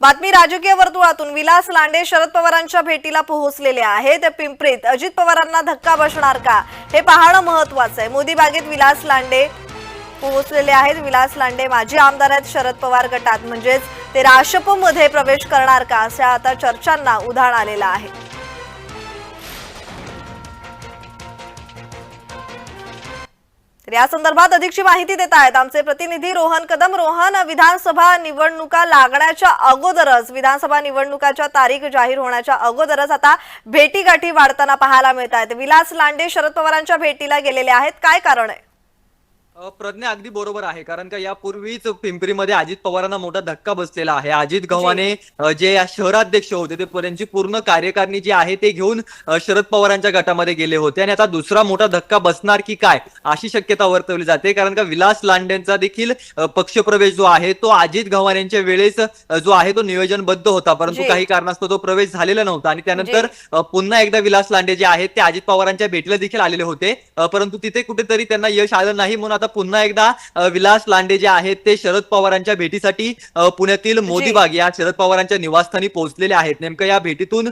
बातमी राजकीय वर्तुळातून. विलास लांडे शरद पवारांच्या भेटीला पोहोचलेले आहेत. पिंपरीत अजित पवारांना धक्का बसणार का? हे पाहणं महत्वाचं आहे. मोदी बागेत विलास लांडे पोहोचलेले आहेत. विलास लांडे माजी आमदार आहेत शरद पवार गटात. म्हणजेच ते राशपमध्ये प्रवेश करणार का? अशा आता चर्चांना उधाण आलेलं आहे. तर या संदर्भात अधिकची माहिती देत आहेत. आमचे प्रतिनिधी रोहन कदम. रोहन विधानसभा निवडणुका लागण्याच्या अगोदरच विधानसभा निवडणुकाच्या तारीख जाहीर होण्याच्या अगोदरच आता भेटीगाठी वाढताना पाहायला मिळत आहेत. विलास लांडे शरद पवारांच्या भेटीला गेलेले आहेत. काय कारण आहे? प्रज्ञा अगदी बरोबर आहे. कारण का यापूर्वीच पिंपरीमध्ये अजित पवारांना मोठा धक्का बसलेला आहे. अजित गव्हाणे जे या शहराध्यक्ष होते ते त्यांची पूर्ण कार्यकारिणी जी आहे ते घेऊन शरद पवारांच्या गटामध्ये गेले होते. आणि आता दुसरा मोठा धक्का बसणार की काय अशी शक्यता वर्तवली जाते. कारण का विलास लांडेंचा देखील पक्षप्रवेश जो आहे तो अजित गव्हाणेंच्या वेळेस जो आहे तो नियोजनबद्ध होता. परंतु. काही कारणास्तव तो प्रवेश झालेला नव्हता. आणि त्यानंतर पुन्हा एकदा विलास लांडे जे आहेत ते अजित पवारांच्या भेटीला देखील आलेले होते. परंतु तिथे कुठेतरी त्यांना यश आलं नाही म्हणून आता पुन्हा एकदा विलास लांडे जे आहेत ते शरद पवारांच्या भेटीसाठी पुण्यातील मोदीबाग या शरद पवारांच्या निवासस्थानी पोहोचलेले आहेत नेमकं या भेटीतून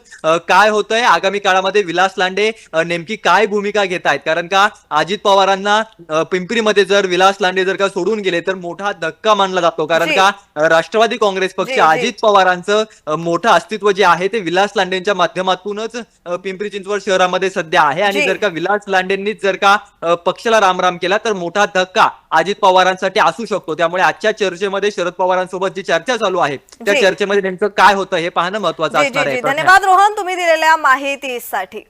काय होतंय आगामी काळामध्ये विलास लांडे नेमकी काय भूमिका घेत आहेत कारण का अजित पवारांना पिंपरीमध्ये जर विलास लांडे जर का सोडून गेले तर मोठा धक्का मानला जातो कारण. का राष्ट्रवादी काँग्रेस पक्ष. अजित पवारांचं मोठं अस्तित्व जे आहे ते विलास लांडेंच्या माध्यमातूनच पिंपरी चिंचवड शहरामध्ये सध्या आहे आणि. जर का विलास लांडेंनीच जर का पक्षाला रामराम केला तर मोठा धक्का अजित पवारांसाठी असू शकतो त्यामुळे आजच्या चर्चेमध्ये शरद पवारांसोबत जी चर्चा चालू आहे त्या. चर्चेमध्ये नेमकं काय होतं हे पाहणं महत्वाचं असणार आहे. धन्यवाद रोहन तुम्ही दिलेल्या माहितीसाठी